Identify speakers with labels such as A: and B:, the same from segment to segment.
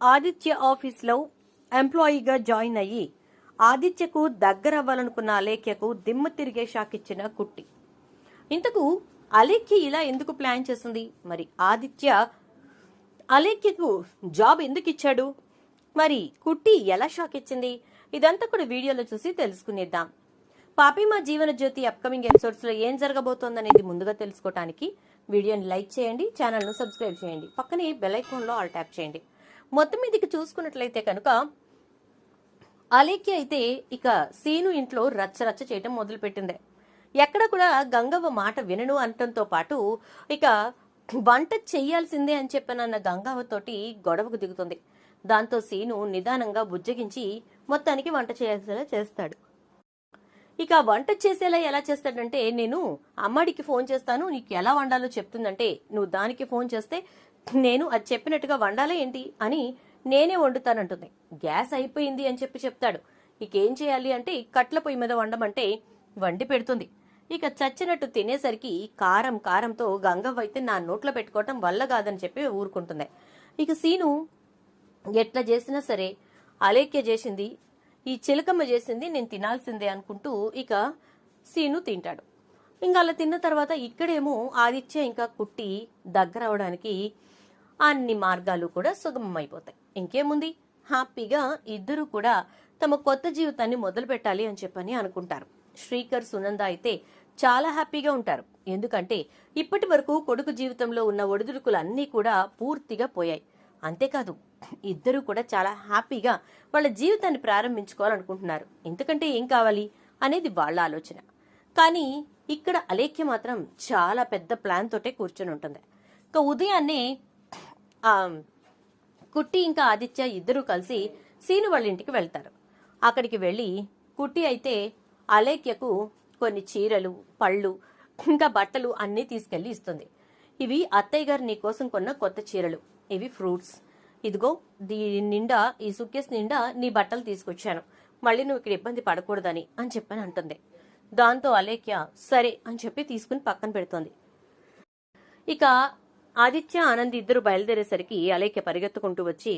A: ఆదిత్య ఆఫీస్లో ఎంప్లాయీగా జాయిన్ అయ్యి ఆదిత్యకు దగ్గరవ్వాలనుకున్న అలేఖ్యకు దిమ్మ తిరిగే షాక్ ఇచ్చిన కుట్టి. ఇంతకు అలేఖ్య ఇలా ఎందుకు ప్లాన్ చేసింది? మరి ఆదిత్య అలేఖ్యకు జాబ్ ఎందుకు ఇచ్చాడు? మరి కుట్టి ఎలా షాక్ ఇచ్చింది? ఇదంతా కూడా వీడియోలో చూసి తెలుసుకునేద్దాం. పాపిమా జీవన జ్యోతి అప్కమింగ్ ఎపిసోడ్స్లో ఏం జరగబోతోందనేది ముందుగా తెలుసుకోవడానికి వీడియోని లైక్ చేయండి ఛానల్ను సబ్స్క్రైబ్ చేయండి. పక్కనే బెల్ ఐకాన్లో ఆల్ ట్యాప్ చేయండి. మొత్తం మీదకి చూసుకున్నట్లయితే కనుక అలేఖ్య అయితే ఇక సీను ఇంట్లో రచ్చ రచ్చ చేయటం మొదలుపెట్టింది. ఎక్కడ కూడా గంగవ్వ మాట వినను అనటంతో పాటు ఇక వంట చెయ్యాల్సిందే అని చెప్పనన్న గంగవ్వతోటి గొడవకు దిగుతుంది. దాంతో సీను నిదానంగా బుజ్జగించి మొత్తానికి వంట చేసేలా చేస్తాడు. ఇక వంట చేసేలా ఎలా చేస్తాడంటే నేను అమ్మాడికి ఫోన్ చేస్తాను నీకు ఎలా వండాలో చెప్తుందంటే నువ్వు దానికి ఫోన్ చేస్తే నేను అది చెప్పినట్టుగా వండాలా ఏంటి అని నేనే వండుతానంటుంది. గ్యాస్ అయిపోయింది అని చెప్పి చెప్తాడు. ఇక ఏం చేయాలి అంటే కట్ల పొయ్యి మీద వండమంటే వండి పెడుతుంది. ఇక చచ్చినట్టు తినేసరికి కారం కారంతో గంగవ్వ అయితే నా నోట్లో పెట్టుకోవటం వల్ల కాదని చెప్పి ఊరుకుంటుంది. ఇక సీను ఎట్లా చేసినా సరే అలేఖ్య చేసింది ఈ చిలకమ్మ చేసింది నేను తినాల్సిందే అనుకుంటూ ఇక సీను తింటాడు. ఇంకా అలా తిన్న తర్వాత ఇక్కడేమో ఆదిత్య ఇంకా కుట్టి దగ్గర అవడానికి అన్ని మార్గాలు కూడా సుగమం అయిపోతాయి ఇంకేముంది? హ్యాపీగా ఇద్దరు కూడా తమ కొత్త జీవితాన్ని మొదలు పెట్టాలి అని చెప్పని అనుకుంటారు. శ్రీకర్ సునంద అయితే చాలా హ్యాపీగా ఉంటారు. ఎందుకంటే ఇప్పటి వరకు కొడుకు జీవితంలో ఉన్న ఒడిదుడుకులు అన్నీ కూడా పూర్తిగా పోయాయి. అంతేకాదు ఇద్దరు కూడా చాలా హ్యాపీగా వాళ్ళ జీవితాన్ని ప్రారంభించుకోవాలనుకుంటున్నారు. ఎందుకంటే ఏం కావాలి? అనేది వాళ్ళ ఆలోచన. కానీ ఇక్కడ అలేఖ్య మాత్రం చాలా పెద్ద ప్లాన్ తోటే కూర్చొని ఉంటుంది. ఇక ఉదయాన్నే కుట్టి ఇంకా ఆదిత్య ఇద్దరూ కలిసి సీను వాళ్ళ ఇంటికి వెళ్తారు. అక్కడికి వెళ్ళి కుట్టి అయితే అలేఖ్యకు కొన్ని చీరలు పళ్ళు ఇంకా బట్టలు అన్నీ తీసుకెళ్ళి ఇస్తుంది. ఇవి అత్తయ్య గారు నీ కోసం కొన్న కొత్త చీరలు. ఇవి ఫ్రూట్స్. ఇదిగో దీని నిండా ఈ సుక్కేస్ నిండా నీ బట్టలు తీసుకొచ్చాను. మళ్ళీ నువ్వు ఇక్కడ ఇబ్బంది పడకూడదని అని చెప్పని అంటుంది. దాంతో అలేఖ్య సరే అని చెప్పి తీసుకుని పక్కన పెడుతోంది. ఇక ఆదిత్య ఆనంద్ ఇద్దరు బయలుదేరేసరికి అలేఖ్య పరిగెత్తుకుంటూ వచ్చి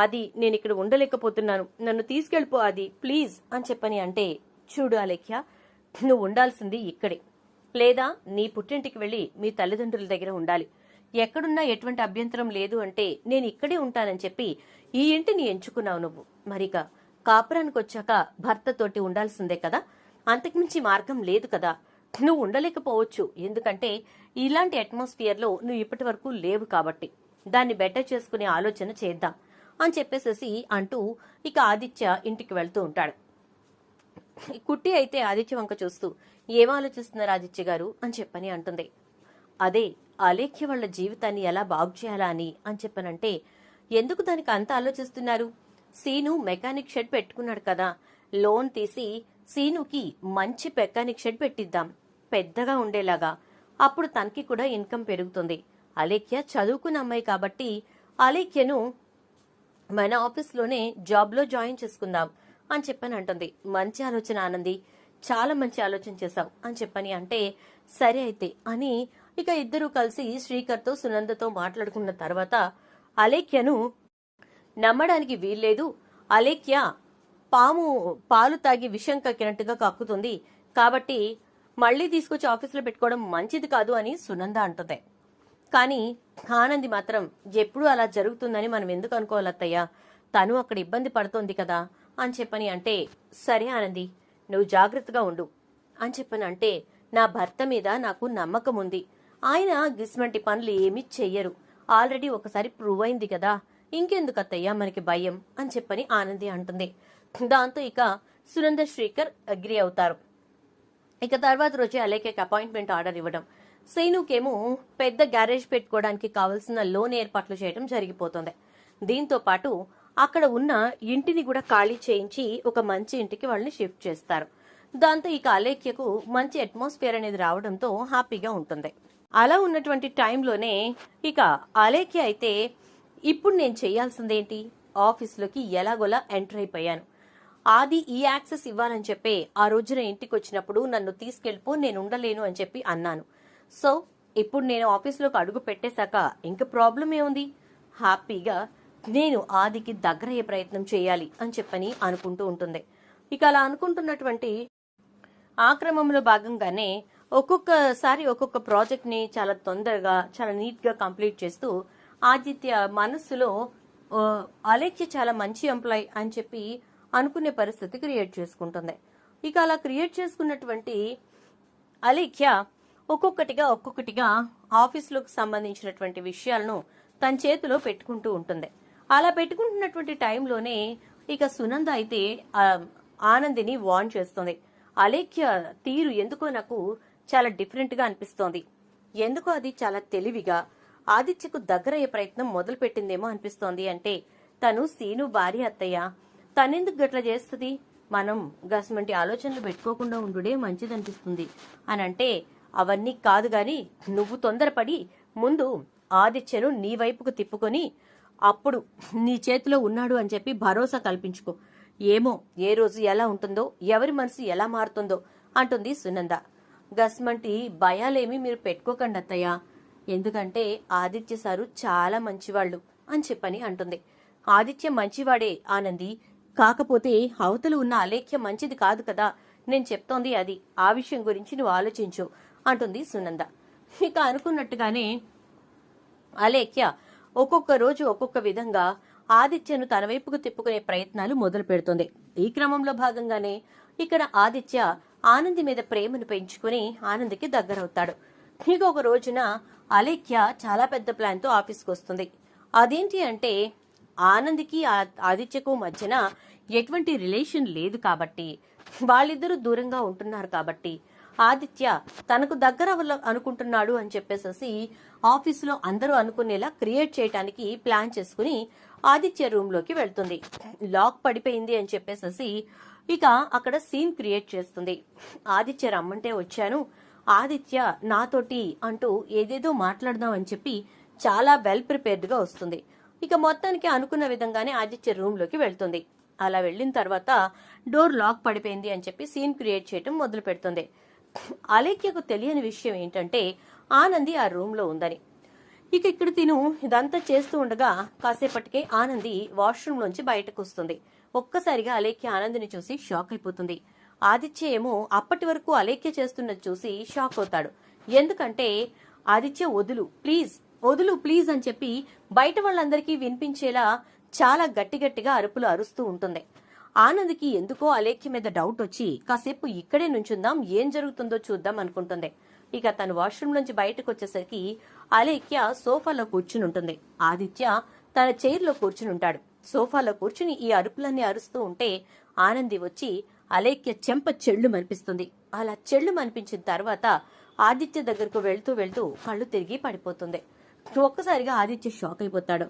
A: ఆది నేను ఇక్కడ ఉండలేకపోతున్నాను. నన్ను తీసుకెళ్ళిపో ఆది ప్లీజ్ అని చెప్పని అంటే చూడు అలేఖ్య నువ్వు ఉండాల్సింది ఇక్కడే. లేదా నీ పుట్టింటికి వెళ్ళి మీ తల్లిదండ్రుల దగ్గర ఉండాలి. ఎక్కడున్నా ఎటువంటి అభ్యంతరం లేదు అంటే నేను ఇక్కడే ఉంటానని చెప్పి ఈ ఇంటిని ఎంచుకున్నావు నువ్వు. మరిక కాపురానికి వచ్చాక భర్తతోటి ఉండాల్సిందే కదా. అంతకుమించి మార్గం లేదు కదా. నువ్వు ఉండలేకపోవచ్చు ఎందుకంటే ఇలాంటి అట్మాస్ఫియర్లో నువ్వు ఇప్పటి వరకు లేవు కాబట్టి. దాన్ని బెటర్ చేసుకునే ఆలోచన చేద్దాం అని చెప్పేసేసి అంటూ ఇక ఆదిత్య ఇంటికి వెళ్తూ ఉంటాడు. కుట్టి అయితే ఆదిత్య వంక చూస్తూ ఏం ఆలోచిస్తున్నారు ఆదిత్య గారు? అని చెప్పని అంటుంది. అదే అలేఖ్య వాళ్ళ జీవితాన్ని ఎలా బాగు చేయాలా అని? అని చెప్పనంటే ఎందుకు దానికి అంత ఆలోచిస్తున్నారు? సీను మెకానిక్ షెడ్ పెట్టుకున్నాడు కదా. లోన్ తీసి సీనుకి మంచి మెకానిక్ షెడ్ పెట్టిద్దాం. పెద్దగా ఉండేలాగా. అప్పుడు తనకి కూడా ఇన్కమ్ పెరుగుతుంది. అలేఖ్య చదువుకున్న అమ్మాయి కాబట్టి అలేఖ్యను మన ఆఫీస్లోనే జాబ్లో జాయిన్ చేసుకుందాం అని చెప్పని అంటుంది. మంచి ఆలోచన ఆనంది. చాలా మంచి ఆలోచన చేశావు అని చెప్పని అంటే సరే అయితే అని ఇక ఇద్దరూ కలిసి శ్రీకర్తో సునందతో మాట్లాడుకున్న తర్వాత అలేఖ్యను నమ్మడానికి వీల్లేదు. అలేఖ్య పాము పాలు తాగి విషం కక్కినట్టుగా కక్కుతుంది. కాబట్టి మళ్ళీ తీసుకొచ్చి ఆఫీసులో పెట్టుకోవడం మంచిది కాదు అని సునంద అంటుంది. కానీ ఆనంది మాత్రం ఎప్పుడు అలా జరుగుతుందని మనం ఎందుకు అనుకోవాలత్తయ్య తను అక్కడ ఇబ్బంది పడుతోంది కదా అని చెప్పని అంటే సరే ఆనంది నువ్వు జాగ్రత్తగా ఉండు అని చెప్పని అంటే నా భర్త మీద నాకు నమ్మకం ఉంది. ఆయన గిస్మంటి పనులు ఏమీ చెయ్యరు. ఆల్రెడీ ఒకసారి ప్రూవ్ అయింది కదా. ఇంకెందుకు అత్తయ్య మనకి భయం అని చెప్పని ఆనంది అంటుంది. దాంతో ఇక సునంద శ్రీకర్ అగ్రి అవుతారు. ఇక తర్వాత రోజే అలేఖ్యకి అపాయింట్మెంట్ ఆర్డర్ ఇవ్వడం. సీనుకేమో పెద్ద గ్యారేజ్ పెట్టుకోవడానికి కావలసిన లోన్ ఏర్పాట్లు చేయడం జరిగిపోతుంది. దీంతో పాటు అక్కడ ఉన్న ఇంటిని కూడా ఖాళీ చేయించి ఒక మంచి ఇంటికి వాళ్ళని షిఫ్ట్ చేస్తారు. దాంతో ఇక అలేఖ్యకు మంచి అట్మాస్ఫియర్ అనేది రావడంతో హ్యాపీగా ఉంటుంది. అలా ఉన్నటువంటి టైంలోనే ఇక అలేఖ్య అయితే ఇప్పుడు నేను చేయాల్సిందేంటి? ఆఫీస్లోకి ఎలాగోలా ఎంటర్ అయిపోయాను. ఆది ఈ యాక్సెస్ ఇవ్వాలని చెప్పి ఆ రోజున ఇంటికి వచ్చినప్పుడు నన్ను తీసుకెళ్ళిపో నేను ఉండలేను అని చెప్పి అన్నాను. సో ఇప్పుడు నేను ఆఫీస్లోకి అడుగు పెట్టేశాక ఇంక ప్రాబ్లం ఏముంది? హ్యాపీగా నేను ఆదికి దగ్గరయ్యే ప్రయత్నం చేయాలి అని చెప్పని అనుకుంటూ ఉంటుంది. ఇక అలా అనుకుంటున్నటువంటి ఆ క్రమంలో భాగంగానే ఒక్కొక్కసారి ఒక్కొక్క ప్రాజెక్ట్ని చాలా తొందరగా చాలా నీట్గా కంప్లీట్ చేస్తూ ఆదిత్య మనస్సులో అలేఖ్య చాలా మంచి ఎంప్లాయ్ అని చెప్పి అనుకునే పరిస్థితి క్రియేట్ చేసుకుంటుంది. ఇక అలా క్రియేట్ చేసుకున్నటువంటి అలీఖ్య ఒక్కొక్కటిగా ఒక్కొక్కటిగా ఆఫీసులోకి సంబంధించినటువంటి విషయాలను తన చేతిలో పెట్టుకుంటూ ఉంటుంది. అలా పెట్టుకుంటున్నటువంటి టైంలోనే ఇక సునంద అయితే ఆనందిని వార్న్ చేస్తుంది. అలేఖ్య తీరు ఎందుకో నాకు చాలా డిఫరెంట్గా అనిపిస్తోంది. ఎందుకో అది చాలా తెలివిగా ఆదిత్యకు దగ్గరయ్యే ప్రయత్నం మొదలు పెట్టిందేమో అనిపిస్తోంది అంటే తను సీను భార్య అత్తయ్య తనెందుకు గట్ల చేస్తుంది? మనం గసమంటి ఆలోచనలు పెట్టుకోకుండా ఉండుడే మంచిదనిపిస్తుంది. అని అంటే అవన్నీ కాదు గాని నువ్వు తొందరపడి ముందు ఆదిత్యను నీ వైపుకు తిప్పుకొని అప్పుడు నీ చేతిలో ఉన్నాడు అని చెప్పి భరోసా కల్పించుకో. ఏమో ఏ రోజు ఎలా ఉంటుందో ఎవరి మనసు ఎలా మారుతుందో అంటుంది సునంద. గస్మంటి భయాలేమీ మీరు పెట్టుకోకండి అత్తయ్య. ఎందుకంటే ఆదిత్య సారు చాలా మంచివాళ్ళు అని చెప్పని అంటుంది. ఆదిత్య మంచివాడే ఆనంది కాకపోతే అవతలు ఉన్న అలేఖ్య మంచిది కాదు కదా? నేను చెప్తోంది అది. ఆ విషయం గురించి నువ్వు ఆలోచించు అంటుంది సునంద. ఇక అనుకున్నట్టుగానే అలేఖ్య ఒక్కొక్క రోజు ఒక్కొక్క విధంగా ఆదిత్యను తన వైపుకు తిప్పుకునే ప్రయత్నాలు మొదలు పెడుతుంది. ఈ క్రమంలో భాగంగానే ఇక్కడ ఆదిత్య ఆనంది మీద ప్రేమను పెంచుకుని ఆనందికి దగ్గరవుతాడు. ఇక ఒక రోజున అలేఖ్య చాలా పెద్ద ప్లాన్తో ఆఫీస్కి వస్తుంది. అదేంటి అంటే ఆనందికి ఆదిత్యకు మధ్యన ఎటువంటి రిలేషన్ లేదు కాబట్టి వాళ్ళిద్దరూ దూరంగా ఉంటున్నారు కాబట్టి ఆదిత్య తనకు దగ్గర అనుకుంటున్నాడు అని చెప్పేసేసి ఆఫీసులో అందరూ అనుకునేలా క్రియేట్ చేయడానికి ప్లాన్ చేసుకుని ఆదిత్య రూమ్లోకి వెళ్తుంది. లాక్ పడిపోయింది అని చెప్పేసేసి ఇక అక్కడ సీన్ క్రియేట్ చేస్తుంది. ఆదిత్య రమ్మంటే వచ్చాను. ఆదిత్య నాతోటి అంటూ ఏదేదో మాట్లాడదాం అని చెప్పి చాలా వెల్ ప్రిపేర్డ్గా వస్తుంది. ఇక మొత్తానికి అనుకున్న విధంగానే ఆదిత్య రూమ్లోకి వెళ్తుంది. అలా వెళ్ళిన తర్వాత డోర్ లాక్ పడిపోయింది అని చెప్పి సీన్ క్రియేట్ చేయటం మొదలు పెడుతుంది. అలేఖ్యకు తెలియని విషయం ఏంటంటే ఆనంది ఆ రూమ్లో ఉందని. ఇక ఇక్కడ తిను ఇదంతా చేస్తూ ఉండగా కాసేపటికే ఆనంది వాష్రూమ్ నుంచి బయటకు వస్తుంది. ఒక్కసారిగా అలేఖ్య ఆనందిని చూసి షాక్ అయిపోతుంది. ఆదిత్య ఏమో అప్పటి వరకు అలేఖ్య చేస్తున్నది చూసి షాక్ అవుతాడు. ఎందుకంటే ఆదిత్య వదులు ప్లీజ్ వదులు ప్లీజ్ అని చెప్పి బయట వాళ్ళందరికీ వినిపించేలా చాలా గట్టి గట్టిగా అరుపులు అరుస్తూ ఉంటుంది. ఆనంద్కి ఎందుకో అలేఖ్య మీద డౌట్ వచ్చి కాసేపు ఇక్కడే నుంచుందాం ఏం జరుగుతుందో చూద్దాం అనుకుంటుంది. ఇక తను వాష్రూమ్ నుంచి బయటకు వచ్చేసరికి అలేఖ్య సోఫాలో కూర్చుని ఉంటుంది. ఆదిత్య తన చైర్లో కూర్చుని ఉంటాడు. సోఫాలో కూర్చుని ఈ అరుపులన్నీ అరుస్తూ ఉంటే ఆనంది వచ్చి అలేఖ్య చెంప చెళ్ళు మనిపిస్తుంది అలా చెళ్ళు మనిపించిన తర్వాత ఆదిత్య దగ్గరకు వెళ్తూ వెళ్తూ కళ్ళు తిరిగి పడిపోతుంది. ఒక్కసారిగా ఆదిత్య షాక్ అయిపోతాడు.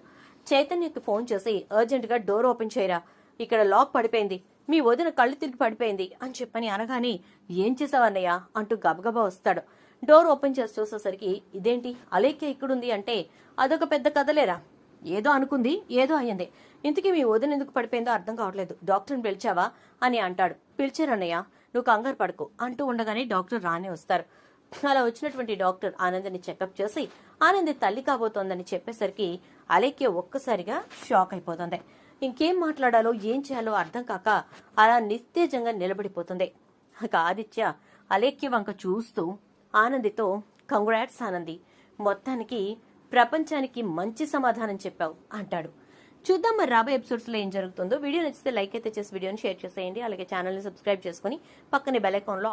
A: చైతన్యకి ఫోన్ చేసి అర్జెంటుగా డోర్ ఓపెన్ చేయరా. ఇక్కడ లాక్ పడిపోయింది. మీ వదిన కళ్ళు తిరిగి పడిపోయింది. అని చెప్పని అనగానే ఏం చేసావన్నయ్య అంటూ గబగబా వస్తాడు. డోర్ ఓపెన్ చేసి చూసేసరికి ఇదేంటి? అలేఖ్య ఇక్కడుంది అంటే అదొక పెద్ద కథలేరా? ఏదో అనుకుంది ఏదో అయ్యింది. ఇంతకీ మీ వదిన ఎందుకు పడిపోయిందో అర్థం కావట్లేదు. డాక్టర్ని పిలిచావా? అని అంటాడు. పిలిచారన్నయ్య నువ్వు కంగారు పడకు. అంటూ ఉండగానే డాక్టర్ రానే వస్తారు. అలా వచ్చినటువంటి డాక్టర్ ఆనందని చెకప్ చేసి ఆనంది తల్లి కాబోతోందని చెప్పేసరికి అలేఖ్య ఒక్కసారిగా షాక్ అయిపోతుంది. ఇంకేం మాట్లాడాలో ఏం చేయాలో అర్థం కాక అలా నిస్తేజంగా నిలబడిపోతుంది. ఇక ఆదిత్య అలేఖ్య వంక చూస్తూ ఆనందితో కంగ్రాట్స్ ఆనంది. మొత్తానికి ప్రపంచానికి మంచి సమాధానం చెప్పావు అంటాడు. చూద్దాం మరి రాబోయే ఎపిసోడ్స్లో ఏం జరుగుతుందో. వీడియో నచ్చితే లైక్ అయితే చేసి వీడియోని షేర్ చేసేయండి. అలాగే ఛానల్ని సబ్స్క్రైబ్ చేసుకుని పక్కనే బెల్ ఐకాన్లో